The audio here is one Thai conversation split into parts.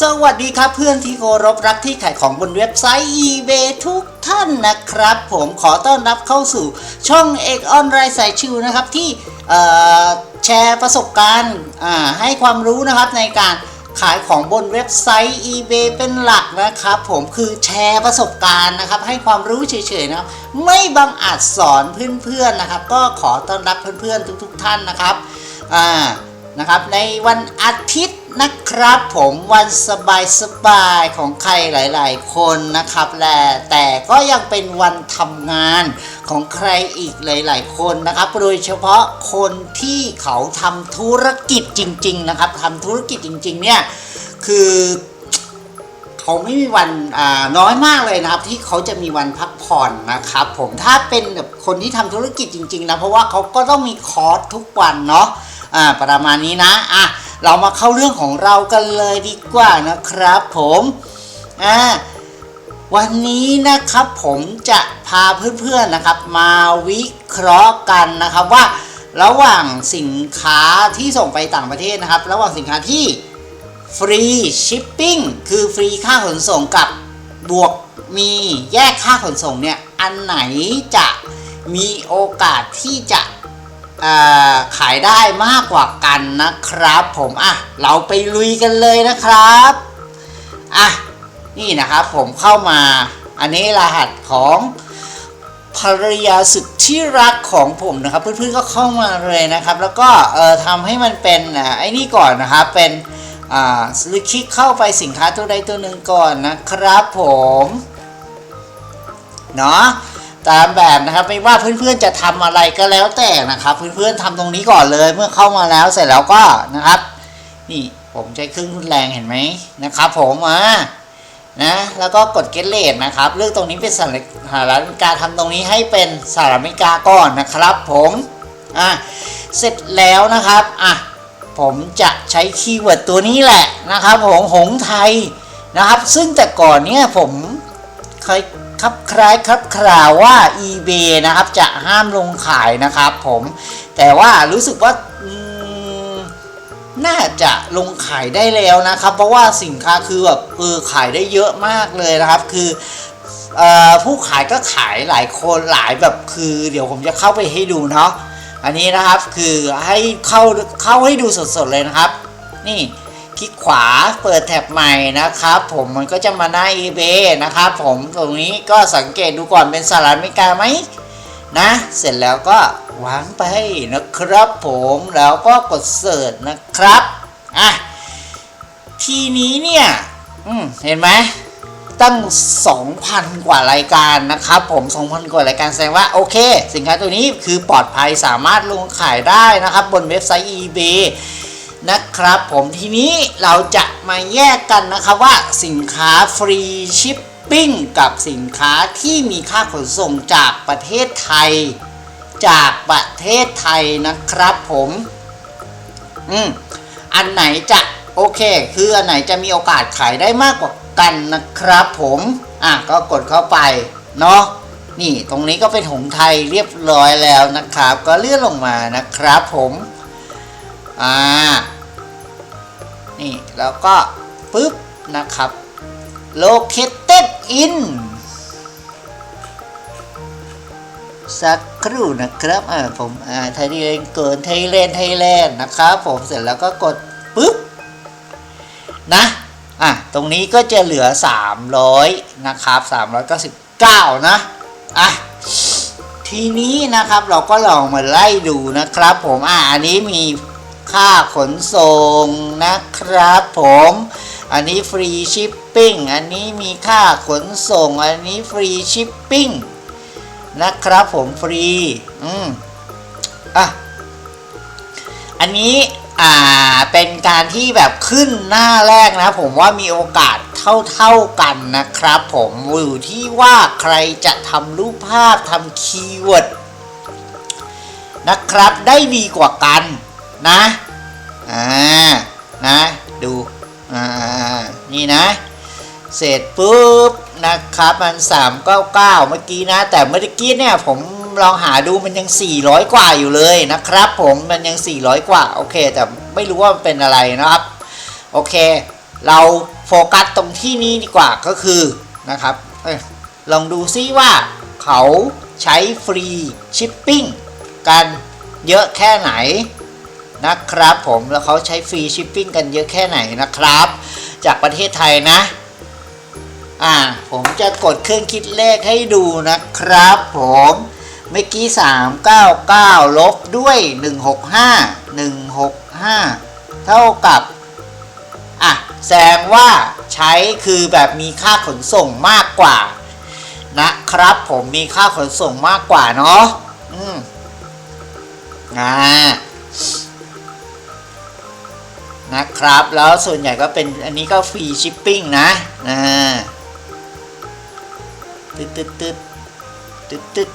สวัสดีครับเพื่อนที่เคารพรักที่ขายของบนเว็บไซต์ eBay ทุกท่านนะครับ ผมขอต้อนรับเข้าสู่ช่องเอกออนไลน์สายชิวนะครับที่แชร์ประสบการณ์ให้ความรู้นะครับในการขายของบนเว็บไซต์ eBay เป็นหลักนะครับ ผมคือแชร์ประสบการณ์นะครับ ให้ความรู้เฉยๆนะครับ ไม่บังอาจสอนเพื่อนๆนะครับ ก็ขอต้อนรับเพื่อนๆทุก ๆ ท่านนะครับนะครับในวันอาทิตย์ นะครับผมวันสบายสบายๆของใครหลาย ๆ คนนะครับและแต่ก็ยังเป็นวันทำงานของใครอีกหลาย ๆ คนนะครับ โดยเฉพาะคนที่เขาทำธุรกิจจริง ๆ นะครับทำธุรกิจจริง ๆ เนี่ยคือเขาไม่มีวันน้อยมากเลยนะครับ ที่เขาจะมีวันพักผ่อนนะครับ ผมถ้าเป็นแบบคนที่ทำธุรกิจจริงๆนะเพราะว่าเขาก็ต้องมีคอร์สทุกวันเนาะอ่าประมาณนี้นะอะ เรามาเข้าเรื่องของเรากันเลยดีกว่านะครับผมอ่าวันนี้นะครับผมจะพาเพื่อนๆนะครับ มาวิเคราะห์กันนะครับว่าระหว่างสินค้าที่ส่งไปต่างประเทศนะครับ ระหว่างสินค้าที่ฟรีชิปปิ้งคือฟรีค่าขนส่งกับบวกมีแยกค่าขนส่งเนี่ยอันไหนจะมีโอกาสที่จะ ขายได้มากกว่ากันนะครับ ผมอะเราไปลุยกันเลยนะครับอะนี่นะครับผมเข้ามาอันนี้รหัสของภรรยาสุดที่รักของผมนะครับ เพื่อนๆก็เข้ามาเลยนะครับ แล้วก็เอ่อทำให้มันเป็นอ่ไอ้นี่ก่อนนะครับเป็นอ่าหรือคลิกเข้าไปสินค้าตัวใดตัวหนึ่งก่อนนะครับผมเนาะ ตามแบบนะครับไม่ว่าเพื่อนๆจะทำอะไรก็แล้วแต่นะครับ เพื่อนๆทำตรงนี้ก่อนเลยเมื่อเข้ามาแล้วเสร็จแล้วก็นะครับ นี่ผมใช้ครื่งรุนแรงเห็นไหมนะครับ ผมอ่านะแล้วก็กด get rate นะครับ เลือกตรงนี้เป็นสหรัฐอเมริกาทำตรงนี้ให้เป็นสหรัฐอเมริกาก่อนนะครับ ผมอะเสร็จแล้วนะครับอะผมจะใช้คีย์เวิร์ดตัวนี้แหละนะครับ ผมหงไทยนะครับ ซึ่งแต่ก่อนเนี่ยผมเคย ครับคล้ายครับคราวว่า eBay นะครับจะห้ามลงขายนะครับผมแต่ว่ารู้สึกว่าน่าจะลงขายได้แล้วนะครับ เพราะว่าสินค้าคือแบบเออขายได้เยอะมากเลยนะครับ คือผู้ขายก็ขายหลายคนหลายแบบคือ เดี๋ยวผมจะเข้าไปให้ดูเนาะอันนี้นะครับคือให้เข้าเข้าให้ดูสดๆเลยนะครับ นี่ คลิกขวาเปิดแท็บใหม่นะครับ ผมมันก็จะมาหน้า eBay นะครับผมตรงนี้ก็สังเกตดูก่อนเป็นสหรัฐอเมริกาไหมนะ เสร็จแล้วก็วางไปนะครับผมแล้วก็กดเสิร์ชนะครับอะทีนี้เนี่ยอืมเห็นไหมตั้ง 2,000 กว่ารายการนะครับผม 2,000 กว่ารายการแสดงว่าโอเค สินค้าตัวนี้คือปลอดภัยสามารถลงขายได้นะครับ บนเว็บไซต์ eBay นะครับผมทีนี้เราจะมาแยกกันนะครับว่าสินค้าฟรีชิปปิ้งกับสินค้าที่มีค่าขนส่งจากประเทศไทย จากประเทศไทยนะครับผมอืมอันไหนจะโอเค คืออันไหนจะมีโอกาสขายได้มากกว่ากันนะครับผมอะก็กดเข้าไปเนาะนี่ตรงนี้ก็เป็นหงไทยเรียบร้อยแล้วนะครับ ก็เลื่อนลงมานะครับผมอ่า นี่แล้วก็ปึ๊บนะครับ located in สักครู่นะครับอ่าผมอ่าไทยแลนด์เกินไทยแลนด์ไทยแลนด์นะครับผมเสร็จแล้วก็กดปึ๊บนะอะตรงนี้ก็จะเหลือ 300 นะครับ 399 นะอะทีนี้นะครับเราก็ลองมาไล่ดูนะครับผมอะอันนี้มี ค่าขนส่งนะครับผม อันนี้ฟรีชิปปิ้ง อันนี้มีค่าขนส่ง อันนี้ฟรีชิปปิ้งนะครับผมฟรี อืมอะ อันนี้อ่าเป็นการที่แบบขึ้นหน้าแรกนะ ผมว่ามีโอกาสเท่าๆกันนะครับ ผมอยู่ที่ว่าใครจะทำรูปภาพทำคีย์เวิร์ดนะครับได้ดีกว่ากัน นะอ่านะดูอ่านี่นะ เสร็จปุ๊บนะครับมัน 399 เมื่อกี้นะ แต่เมื่อกี้เนี่ยผมลองหาดูมันยัง 400 กว่าอยู่เลยนะครับ ผมมันยัง 400 กว่าโอเค แต่ไม่รู้ว่ามันเป็นอะไรนะครับ โอเค เราโฟกัสตรงที่นี้ดีกว่าก็คือนะครับอลองดูซิว่าเขาใช้ฟรีชิปปิ้งกันเยอะแค่ไหน นะครับผมแล้วเขาใช้ฟรีชิปปิ้งกันเยอะแค่ไหนนะครับ จากประเทศไทยนะ อ่าผมจะกดเครื่องคิดเลขให้ดูนะครับผมเมื่อกี้ 399 ลบด้วย 165 165 เท่ากับ อะ แสดงว่าใช้คือแบบมีค่าขนส่งมากกว่านะครับผมมีค่าขนส่งมากกว่าเนาะอืมอ่า นะครับ แล้วส่วนใหญ่ก็เป็นอันนี้ก็ฟรีชิปปิ้งนะอ่าตึ๊ดตึ๊ดตึ๊ดตึ๊ดตึ๊ด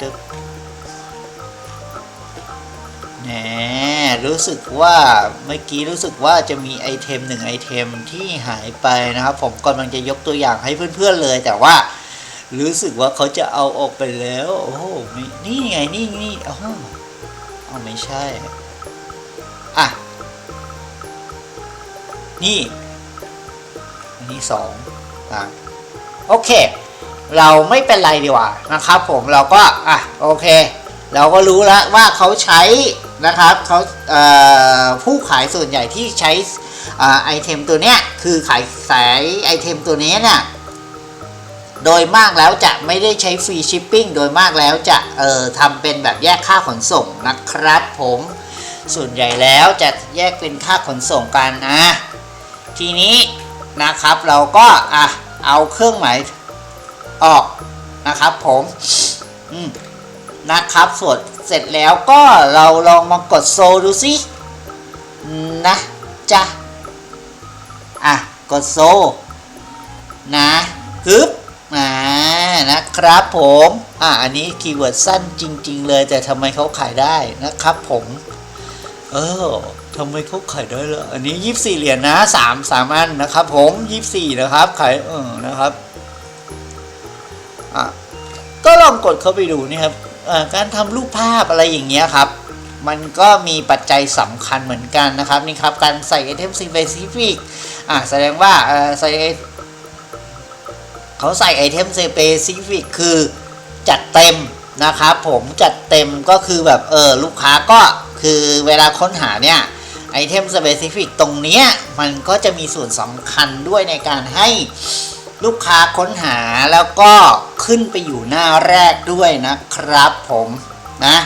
ตึ๊ดแหมรู้สึกว่าเมื่อกี้รู้สึกว่าจะมีไอเทมหนึ่งไอเทมที่หายไปนะครับ ผมกำลังจะยกตัวอย่างให้เพื่อนๆเลย แต่ว่ารู้สึกว่าเขาจะเอาออกไปแล้ว โอ้โหไม่นี่ไงนี่นี่อ๋อเอาไม่ใช่ อะ นี่ อันนี้สองอะโอเค เราไม่เป็นไรดีกว่านะครับ ผมเราก็อะโอเค เราก็รู้แล้วว่าเขาใช้นะครับเขาเผู้ขายส่วนใหญ่ที่ใช้อาไอเทมตัวเนี้ยคือขายขายไอเทมตัวนี้เนี่ยโดยมากแล้วจะไม่ได้ใช้ฟรีชิปปิ้งโดยมากแล้วจะเอ่อทำเป็นแบบแยกค่าขนส่งนะครับผม ส่วนใหญ่แล้วจะแยกเป็นค่าขนส่งกันนะทีนี้นะครับเราก็อะเอาเครื่องหมายออกนะครับผมอืมนะครับส่วนเสร็จแล้วก็เราลองมากดโซดูสินะจ๊ะอะกดโซนะฮึบอ่านะครับผมอ่าอันนี้คีย์เวิร์ดสั้นจริง ๆ เลยแต่ทำไมเขาขายได้นะครับผม เออทำไมเขาขายได้ละอันนี้ยี่สี่เหรียญนะสามสามอันนะครับ ผมยี่สี่นะครับขายเออนะครับอะก็ลองกดเข้าไปดูนี่ครับการทำรูปภาพอะไรอย่างเงี้ยครับ มันก็มีปัจจัยสำคัญเหมือนกันนะครับนี่ครับการใส่ไอเทมซีเ c ซิฟิกอ่าแสดงว่าอ่อใส่เขาใส่ไอเทมเซเปซิฟิกคือจัดเต็มนะครับผมจัดเต็มก็คือแบบเออลูกค้าก็ คือเวลาค้นหาเนี่ยไอเทมสเปซิฟิกตรงเนี้ยมันก็จะมีส่วนสำคัญด้วยในการให้ลูกค้าค้นหาแล้วก็ขึ้นไปอยู่หน้าแรกด้วยนะครับผมนะ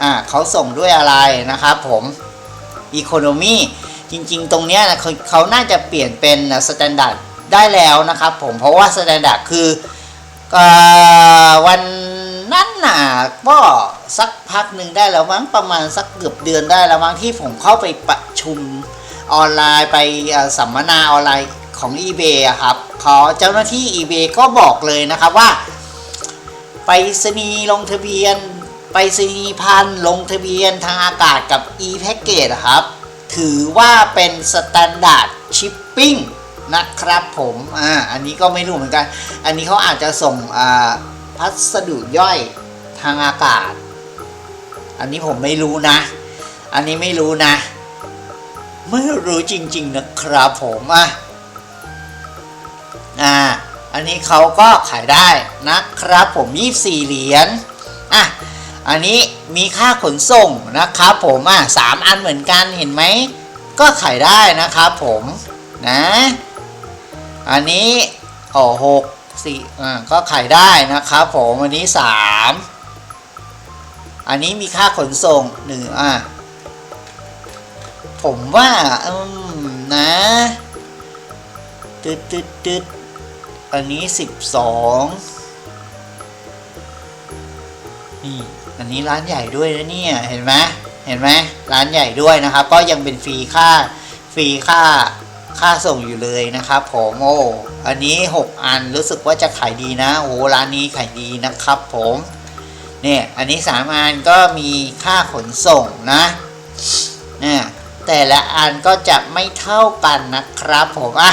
อ่าเขาส่งด้วยอะไรนะครับผม Economy จริงๆ ตรงเนี้ยนะเขาเขาน่าจะเปลี่ยนเป็นสแตนดาร์ดได้แล้วนะครับผมเพราะว่าสแตนดาร์ดคือเออวันนั้นน่ะก็ สักพักหนึ่งได้แล้วมั้งประมาณสักเกือบเดือนได้แล้วมั้งที่ผมเข้าไปประชุมออนไลน์ไปสัมมนาออนไลน์ของ eBay อะครับเขาเจ้าหน้าที่ eBay ก็บอกเลยนะครับว่า ไปรษณีลงทะเบียน ไปรษณีพันลงทะเบียนทางอากาศกับ e-package ครับ ถือว่าเป็น standard shipping นะครับผมอ่าอันนี้ก็ไม่รู้เหมือนกัน อันนี้เขาอาจจะส่งอ่าพัสดุย่อยทางอากาศ อันนี้ผมไม่รู้นะ อันนี้ไม่รู้นะ ไม่รู้จริง ๆ นะครับผมอะอ่า อันนี้เขาก็ขายได้นะครับผม 24 เหรียญอะอันนี้มีค่าขนส่งนะครับผมอะสามอันเหมือนกันเห็นไหม ก็ขายได้นะครับผมนะ อันนี้โอ้หกสี่อ่าก็ขายได้นะครับผม อันนี้สาม อันนี้มีค่าขนส่งหนึ่งอะผมว่าอืมนะตึ๊ดตึ๊ดตึ๊ดอันนี้สิบสองนี่อันนี้ร้านใหญ่ด้วยนะเนี่ย เห็นไหมเห็นไหมร้านใหญ่ด้วยนะครับ ก็ยังเป็นฟรีค่าฟรีค่าค่าส่งอยู่เลยนะครับผมโอ้อันนี้ 6 อันรู้สึกว่าจะขายดีนะโอ้ร้านนี้ขายดีนะครับผม เนี่ยอันนี้3อันก็มีค่าขนส่งนะเนี่ยแต่ละอันก็จะไม่เท่ากันนะครับผมอะ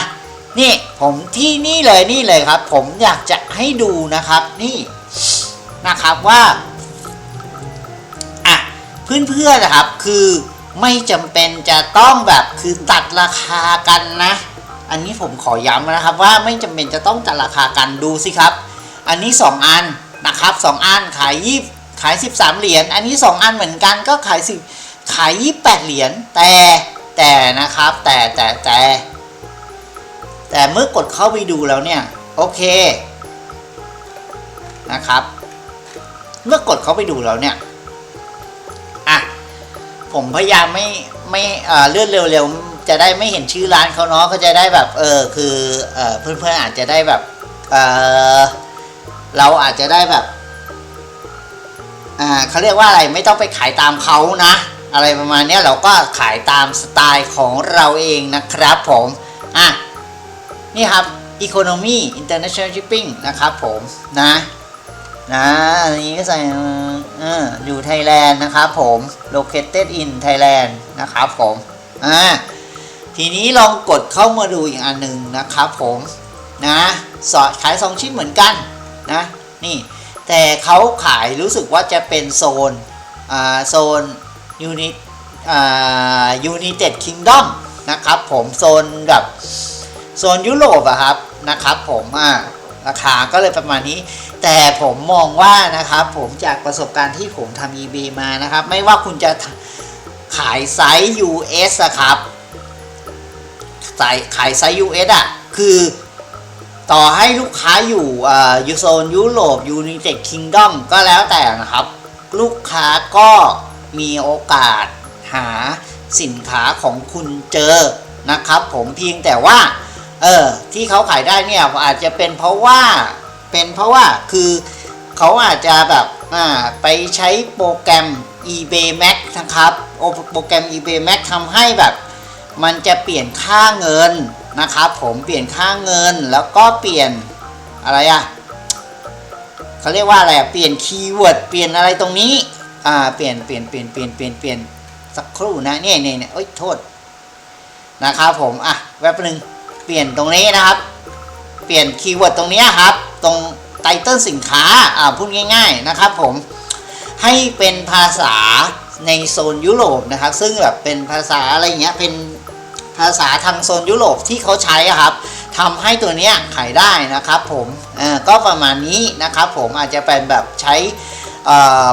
นี่ผมที่นี่เลยนี่เลยครับ ผมอยากจะให้ดูนะครับนี่นะครับว่าอะเพื่อนๆนะครับคือไม่จำเป็นจะต้องแบบคือตัดราคากันนะ อันนี้ผมขอย้ำนะครับว่าไม่จำเป็นจะต้องตัดราคากันดูสิครับ อันนี้ 2 อัน นะครับ2อันขายยี่ขาย 13 เหรียญอันนี้ 2 อันเหมือนกันก็ขายสิขาย 28 เหรียญแต่แต่นะครับแต่แต่แต่แต่เมื่อกดเข้าไปดูแล้วเนี่ยโอเคนะครับ เมื่อกดเข้าไปดูแล้วเนี่ยอะผมพยายามไม่ไม่เอ่อเลื่อนเร็วๆจะได้ไม่เห็นชื่อร้านเขาเนาะก็จะได้แบบเออคือเออเพื่อนๆอาจจะได้แบบเออ เราอาจจะได้แบบ อ่าเขาเรียกว่าอะไรไม่ต้องไปขายตามเขานะ อะไรประมาณนี้เราก็ขายตามสไตล์ของเราเองนะครับผมอะนี่ครับ Economy International Shipping นะครับผมนะนะอันนี้ก็ใส่อออยู่ไทยแลนด์นะครับผม located in Thailand นะครับผมอ่าทีนี้ลองกดเข้ามาดูอีกอันหนึ่งนะครับผมนะสอดขายสองชิ้นเหมือนกัน นะนี่แต่เขาขายรู้สึกว่าจะเป็นโซนอ่าโซนยูนิตอ่ายูนิเต็ดคิงดอมนะครับผมโซนแบบโซนยุโรปอะครับนะครับผมอ่าราคาก็เลยประมาณนี้ แต่ผมมองว่านะครับผมจากประสบการณ์ที่ผมทำ eBay มานะครับ ไม่ว่าคุณจะขายไซส์ US อะครับใส่ขายไซส์ US อะคือ ต่อให้ลูกค้าอยู่อ่ายูโซนยุโรปยูนิเต็ดคิงดอมก็แล้วแต่นะครับ ลูกค้าก็มีโอกาสหาสินค้าของคุณเจอนะครับผมเพียงแต่ว่าเออที่เขาขายได้เนี่ยอาจจะเป็นเพราะว่าเป็นเพราะว่าคือเขาอาจจะแบบอ่าไปใช้โปรแกรม eBay Max นะครับโอโปรแกรม eBay Max ทำให้แบบ มันจะเปลี่ยนค่าเงิน นะครับผมเปลี่ยนค่าเงินแล้วก็เปลี่ยนอะไรอะเขาเรียกว่าอะไรอะเปลี่ยนคีย์เวิร์ดเปลี่ยนอะไรตรงนี้อ่าเปลี่ยนเปลี่ยนเปลี่ยนเปลี่ยนเปลี่ยนเปลี่ยนสักครู่นะเนี่ยเนี่ยเนี่ยโอ๊ยโทษนะครับผมอะแป๊บนึงเปลี่ยนตรงนี้นะครับ เปลี่ยนคีย์เวิร์ดตรงนี้ครับ ตรงไตเติลสินค้าอ่าพูดง่าย ๆนะครับผมให้เป็นภาษาในโซนยุโรปนะครับ ซึ่งแบบเป็นภาษาอะไรเงี้ยเป็น ภาษาทางโซนยุโรปที่เขาใช้ครับทำให้ตัวเนี้ยขายได้นะครับผมก็ประมาณนี้นะครับผมอาจจะเป็นแบบใช้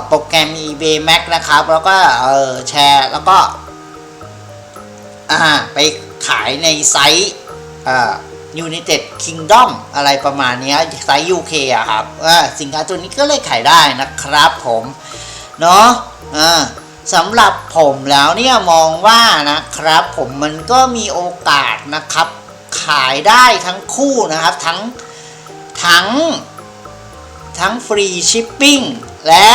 โปรแกรม eBay Max นะครับ แล้วก็แชร์แล้วก็ไปขายในไซต์ United Kingdom อะไรประมาณนี้ไซส์ UK อะครับสินค้าตัวนี้ก็เลยขายได้นะครับผม เนาะอ่า สำหรับผมแล้วเนี่ยมองว่านะครับ ผมมันก็มีโอกาสนะครับ ขายได้ทั้งคู่นะครับ ทั้งทั้ง ทั้งฟรีชิปปิ้งและ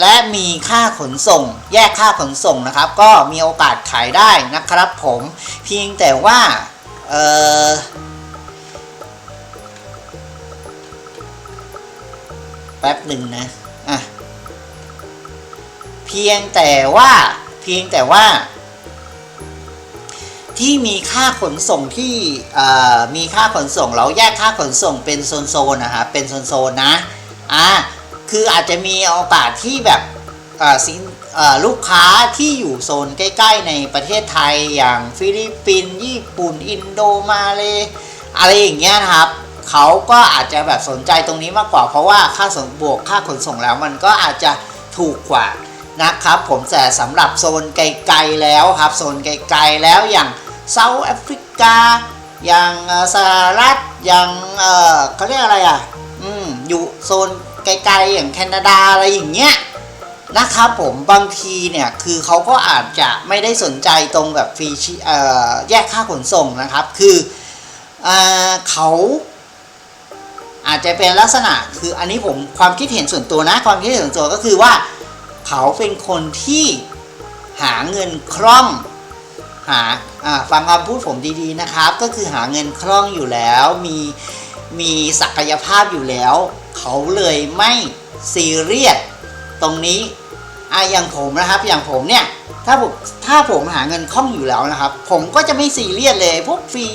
และมีค่าขนส่ง แยกค่าขนส่งนะครับ ก็มีโอกาสขายได้นะครับผมเพียงแต่ว่าเออแป๊บหนึ่งนะอะ เพียงแต่ว่าเพียงแต่ว่า ที่มีค่าขนส่งที่มีค่าขนส่ง เราแยกค่าขนส่งเป็นโซนๆนะครับเป็นโซนๆนะอ่าคืออาจจะมีโอกาสที่แบบสินลูกค้าที่อยู่โซนใกล้ ๆ ในประเทศไทยอย่างฟิลิปปินส์ญี่ปุ่น อินโดมาเลอะไรอย่างเงี้ยนะครับเขาก็อาจจะแบบสนใจตรงนี้มากกว่าเพราะว่าค่าส่งบวกค่าขนส่งแล้วมันก็อาจจะถูกกว่า นะครับผมแต่สำหรับโซนไกลๆแล้วครับโซนไกลๆแล้วอย่างเซาท์แอฟริกา อย่างสหรัฐอย่างเออเขาเรียกอะไรอะอืมอยู่โซนไกลๆอย่างแคนาดาอะไรอย่างเงี้ยนะครับผมบางทีเนี่ยคือเขาก็อาจจะไม่ได้สนใจตรงแบบฟรีชิเออแยกค่าขนส่งนะครับ คือเอเขาอาจจะเป็นลักษณะคืออันนี้ผมความคิดเห็นส่วนตัวนะความคิดเห็นส่วนตัวก็คือว่า เขาเป็นคนที่หาเงินคล่องหาฟังคำพูดผมดีๆนะครับ ก็คือหาเงินคล่องอยู่แล้วมีมีศักยภาพอยู่แล้ว เขาเลยไม่ซีเรียสตรงนี้อะอย่างผมนะครับอย่างผมเนี่ยถ้าผมถ้าผมหาเงินคล่องอยู่แล้วนะครับ ผมก็จะไม่ซีเรียสเลยพวกฟรี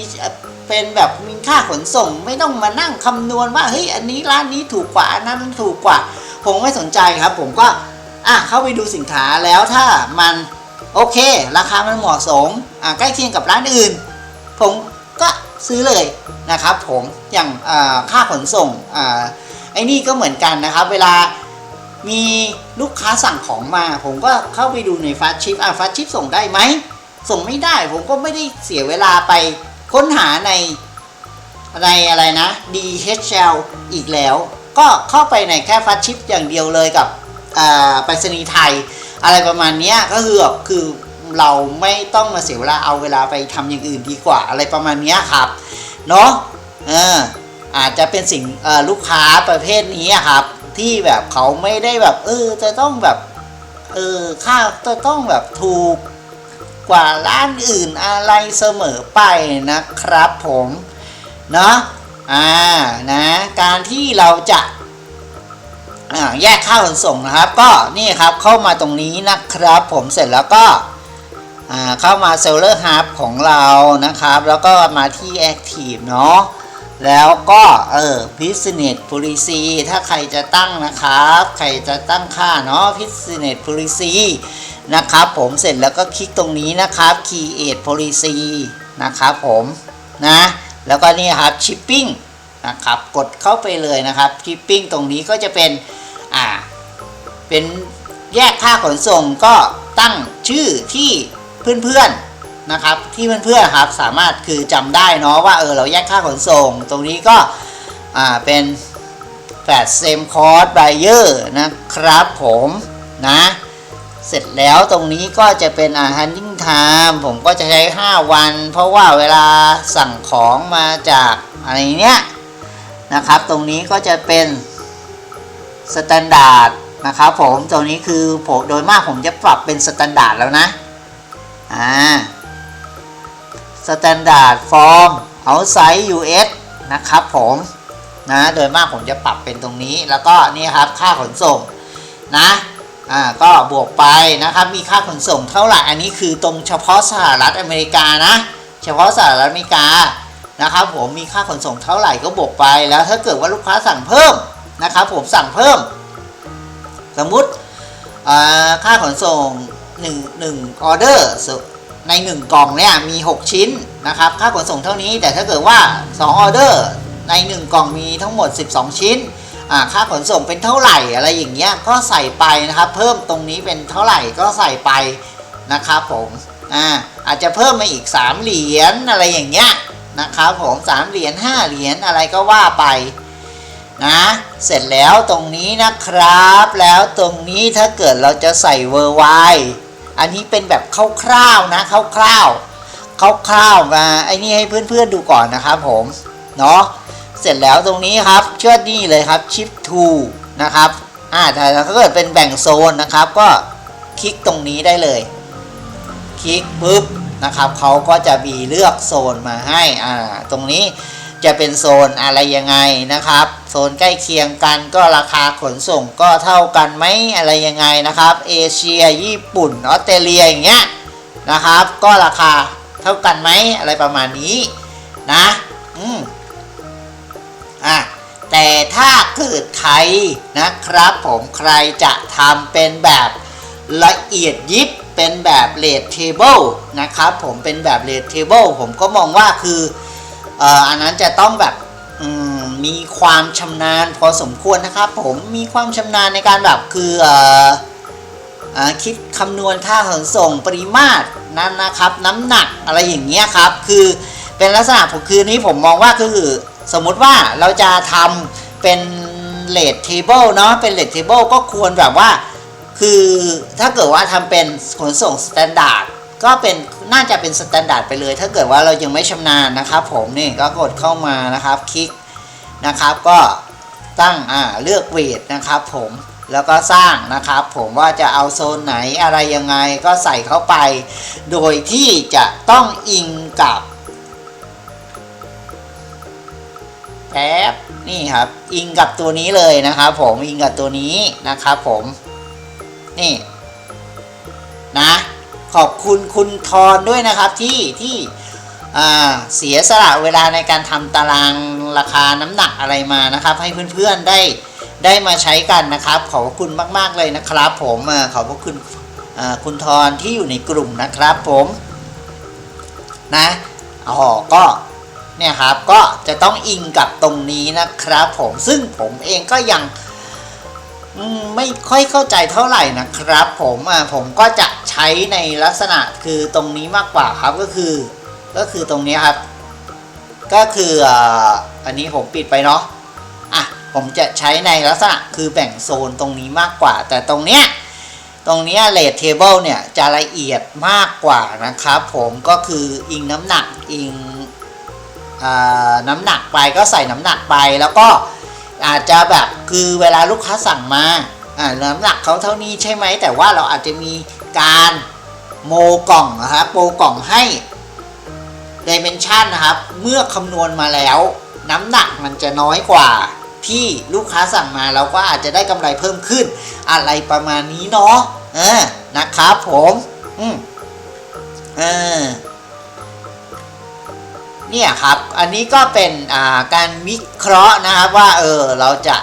เป็นแบบมีค่าขนส่ง ไม่ต้องมานั่งคำนวณว่าเฮ้ยอันนี้ร้านนี้ถูกกว่าอันนั้นถูกกว่า ผมไม่สนใจครับ ผมก็ อะเข้าไปดูสินค้าแล้วถ้ามันโอเค ราคามันเหมาะสมอ่าใกล้เคียงกับร้านอื่น ผมก็ซื้อเลยนะครับผมอย่างอ่าค่าขนส่งอ่าไอ้นี่ก็เหมือนกันนะครับ เวลามีลูกค้าสั่งของมา ผมก็เข้าไปดูในฟาสชิปอ่าฟาสชิปส่งได้ไหม ส่งไม่ได้ผมก็ไม่ได้เสียเวลาไปค้นหาในในอะไรนะ DHL อีกแล้ว ก็เข้าไปในแค่ฟาสชิปอย่างเดียวเลยกับ ไปรษณีย์ไทย อะไรประมาณนี้ก็คือแบบคือเราไม่ต้องมาเสียเวลาเอาเวลาไปทำอย่างอื่นดีกว่าอะไรประมาณนี้ครับเนาะเอออาจจะเป็นสิ่งลูกค้าประเภทนี้ครับ ที่แบบเขาไม่ได้แบบ เออจะต้องแบบเออค่าจะต้องแบบถูกกว่าร้านอื่นอะไรเสมอไปนะครับผมเนาะอ่านะการที่เราจะ แยกค่าขนส่งนะครับ ก็นี่ครับเข้ามาตรงนี้นะครับ ผมเสร็จแล้วก็เข้ามา Seller Hub ของเรานะครับ แล้วก็มาที่ Active เนาะแล้วก็เออ Business Policy ถ้าใครจะตั้งนะครับ ใครจะตั้งค่าเนาะ Business Policy นะครับผมเสร็จแล้วก็คลิกตรงนี้นะครับ Create Policy นะครับผมนะแล้วก็นี่ครับ Shipping นะครับกดเข้าไปเลยนะครับ Shipping ตรงนี้ก็จะเป็น อ่า เป็นแยกค่าขนส่งก็ตั้งชื่อที่เพื่อนๆนะครับ ที่เพื่อนๆครับสามารถคือจำได้เนาะว่าเออเราแยกค่าขนส่ง ตรงนี้ก็อ่าเป็นแฟดเซมคอร์สไบเออร์นะครับผมนะเสร็จแล้วตรงนี้ก็จะเป็นอาหารยิ่งไทม์ผมก็จะใช้ 5 วัน เพราะว่าเวลาสั่งของมาจากอะไรเนี้ยนะครับ ตรงนี้ก็จะเป็น สแตนดาร์ดนะครับผมตรงนี้คือผมโดยมากผมจะปรับเป็นสแตนดาร์ดแล้วนะอ่าสแตนดาร์ดฟอร์มเอาไซส์ US นะครับผมนะโดยมากผมจะปรับเป็นตรงนี้แล้วก็นี่ครับค่าขนส่งนะอ่าก็บวกไปนะครับมีค่าขนส่งเท่าไหร่อันนี้คือตรงเฉพาะสหรัฐอเมริกานะ เฉพาะสหรัฐอเมริกานะครับผมมีค่าขนส่งเท่าไหร่ก็บวกไปแล้วถ้าเกิดว่าลูกค้าสั่งเพิ่ม นะครับผมสั่งเพิ่ม สมมุติอ่าค่าขนส่ง1 1ออเดอร์ใน 1 กล่องเนี่ยมี 6 ชิ้นนะครับ ค่าขนส่งเท่านี้แต่ถ้าเกิดว่า 2 ออเดอร์ ใน 1 กล่องมีทั้งหมด 12 ชิ้นค่าขนส่งเป็นเท่าไหร่อะไรอย่างเงี้ยก็ใส่ไปนะครับ เพิ่มตรงนี้เป็นเท่าไหร่ก็ใส่ไปนะครับผมอ่าอาจจะเพิ่มมาอีก 3 เหรียญอะไรอย่างเงี้ยนะครับผม3เหรียญ5เหรียญอะไรก็ว่าไป นะ เสร็จแล้วตรงนี้นะครับ แล้วตรงนี้ถ้าเกิดเราจะใส่เวอร์ไวอันนี้เป็นแบบคร่าวๆนะคร่าวๆคร่าวๆมาไอ้นี่ให้เพื่อนๆดูก่อนนะครับผมเนาะเสร็จแล้วตรงนี้ครับเชื่อนี่เลยครับ Shift to นะครับอ่าถ้าเกิดเป็นแบ่งโซนนะครับ ก็คลิกตรงนี้ได้เลย คลิกปุ๊บนะครับเขาก็จะมีเลือกโซนมาให้อ่าตรงนี้จะเป็นโซนอะไรยังไงนะครับ โซนใกล้เคียงกันก็ราคาขนส่งก็เท่ากันไหมอะไรยังไงนะครับ เอเชียญี่ปุ่นออสเตรเลียอย่างเงี้ยนะครับ ก็ราคาเท่ากันไหมอะไรประมาณนี้นะอืมอะแต่ถ้าเกิดใครนะครับผมใครจะทำเป็นแบบละเอียดยิบเป็นแบบเลดเทเบิลนะครับผมเป็นแบบเลดเทเบิลผมก็มองว่าคืออ,อ,อันนั้นจะต้องแบบ มีความชำนาญพอสมควรนะครับผมมีความชำนาญในการแบบคือเอ่อเอ่อคิดคำนวณค่าขนส่งปริมาตรนั้นนะครับ น้ำหนักอะไรอย่างเงี้ยครับ คือเป็นลักษณะผมคือนี้ผมมองว่าคือสมมุติว่าเราจะทำเป็นเลทเทเบิลเนาะเป็นเลทเทเบิลก็ควรแบบว่า คือถ้าเกิดว่าทำเป็นขนส่งสแตนดาร์ดก็เป็น น่าจะเป็นสแตนดาร์ดไปเลย ถ้าเกิดว่าเรายังไม่ชำนาญนะครับผมนี่ก็กดเข้ามานะครับคลิกนะครับก็ตั้งอ่าเลือกเวทนะครับผมแล้วก็สร้างนะครับผมว่าจะเอาโซนไหนอะไรยังไงก็ใส่เข้าไป โดยที่จะต้องอิงกับแป๊บนี่ครับอิงกับตัวนี้เลยนะครับผมอิงกับตัวนี้นะครับผมนี่นะ ขอบคุณคุณทอนด้วยนะครับที่ที่เสียสละเวลาในการทำตารางราคาน้ำหนักอะไรมานะครับ ให้เพื่อนๆได้ได้มาใช้กันนะครับ ขอบคุณมาก ๆเลยนะครับ ผมขอบคุณคุณทอนที่อยู่ในกลุ่มนะครับผมนะอ๋อก็เนี่ยครับก็จะต้องอิงกับตรงนี้นะครับ ผมซึ่งผมเองก็ยัง ไม่ค่อยเข้าใจเท่าไหร่นะครับ ผมอ่าผมก็จะใช้ในลักษณะคือตรงนี้มากกว่าครับก็คือ ก็คือตรงนี้ครับ ก็คืออันนี้ผมปิดไปเนาะอะผมจะใช้ในลักษณะคือแบ่งโซนตรงนี้มากกว่า แต่ตรงเนี้ยตรงเนี้ยเลทเทเบิลเนี่ยจะละเอียดมากกว่านะครับ ผมก็คืออิงน้ำหนักอิงอน้ำหนักไปก็ใส่น้ำหนักไปแล้วก็ อาจจะแบบคือเวลาลูกค้าสั่งมาอ่าน้ำหนักเขาเท่านี้ใช่ไหมแต่ว่าเราอาจจะมีการโมกล่องนะครับโปรกล่องให้ดิเมนชันนะครับ เมื่อคำนวณมาแล้ว น้ำหนักมันจะน้อยกว่าที่ลูกค้าสั่งมาเราก็อาจจะได้กำไรเพิ่มขึ้น อะไรประมาณนี้เนาะเออนะครับผม อืมเออ เนี่ยครับ อันนี้ก็เป็นาการวิเคราะห์นะครับว่าเออเราจะ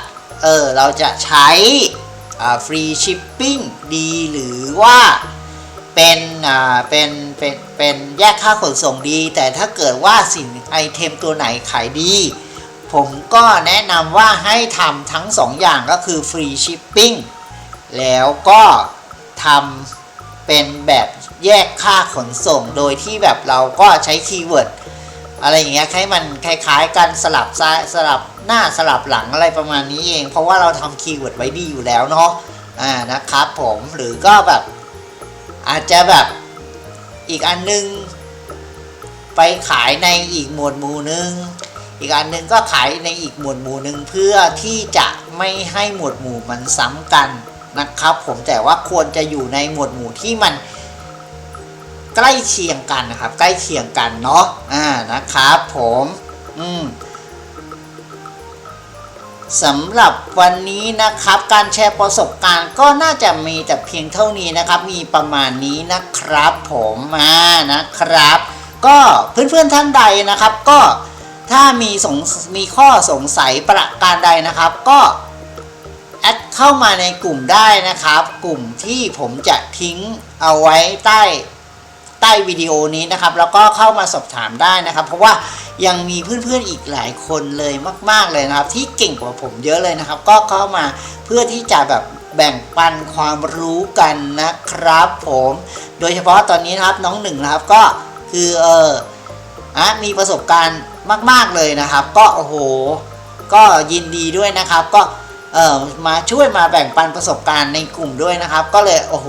เออเราจะใช้ฟรีชิปปิ้งดีหรือว่าเป็นอ่าเป็นเป็นเป็นแยกค่าขนส่งดี แต่ถ้าเกิดว่าสินไอเทมตัวไหนขายดี ผมก็แนะนำว่าให้ทำทั้งสองอย่างก็คือฟรีชิปปิ้งแล้วก็ทำเป็นแบบแยกค่าขนส่งโดยที่แบบเราก็ใช้คีย์เวิร์ด อะไรอย่างเงี้ยให้มันคล้ายๆกันสลับซ้ายสลับหน้าสลับหลังอะไรประมาณนี้เอง เพราะว่าเราทำคีย์เวิร์ดไว้ดีอยู่แล้วเนาะอ่านะครับผมหรือก็แบบอาจจะแบบอีกอันนึง ไปขายในอีกหมวดหมู่หนึ่งอีกอันหนึงก็ขายในอีกหมวดหมู่หนึ่งเพื่อที่จะไม่ให้หมวดหมู่มันซ้ำกันนะครับผมแต่ว่าควรจะอยู่ในหมวดหมู่ที่มัน ใกล้เคียงกันนะครับ ใกล้เคียงกันเนาะอ่านะครับผมอืมสำหรับวันนี้นะครับ การแชร์ประสบการณ์ก็น่าจะมีแต่เพียงเท่านี้นะครับ มีประมาณนี้นะครับผมมานะครับ ก็เพื่อนๆท่านใดนะครับ ก็ถ้ามีสงมีข้อสงสัยประการใดนะครับ ก็แอดเข้ามาในกลุ่มได้นะครับ กลุ่มที่ผมจะทิ้งเอาไว้ใต้ ใต้วิดีโอนี้นะครับ แล้วก็เข้ามาสอบถามได้นะครับ เพราะว่ายังมีเพื่อนๆอีกหลายคนเลยมาก ๆเลยนะครับ ที่เก่งกว่าผมเยอะเลยนะครับ ก็เข้ามาเพื่อที่จะแบบแบ่งปันความรู้กันนะครับ ผม โดยเฉพาะตอนนี้นะครับน้องหนึ่งนะครับก็คือเอออะมีประสบการณ์มาก ๆเลยนะครับ ก็โอ้โห ก็ยินดีด้วยนะครับ ก็เออมาช่วยมาแบ่งปันประสบการณ์ในกลุ่มด้วยนะครับ ก็เลยโอ้โห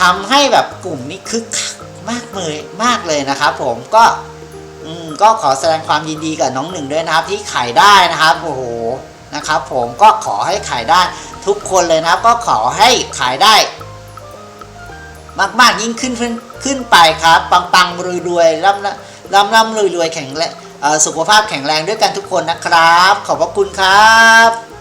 ทำให้แบบกลุ่มนี้คึกคักมากเลยมากเลยนะครับ ผมก็อืมก็ขอแสดงความยินดีกับน้องหนึ่งด้วยนะครับ ที่ขายได้นะครับโอ้โหนะครับ ผมก็ขอให้ขายได้ทุกคนเลยนะครับ ก็ขอให้ขายได้ มากๆยิ่งขึ้นขึ้นขึ้นไปครับ ปังปังรวยรวยร่ำร่ำร่ำรวยรวยแข็งแรงสุขภาพแข็งแรงด้วยกันทุกคนนะครับ ขอบพระคุณครับ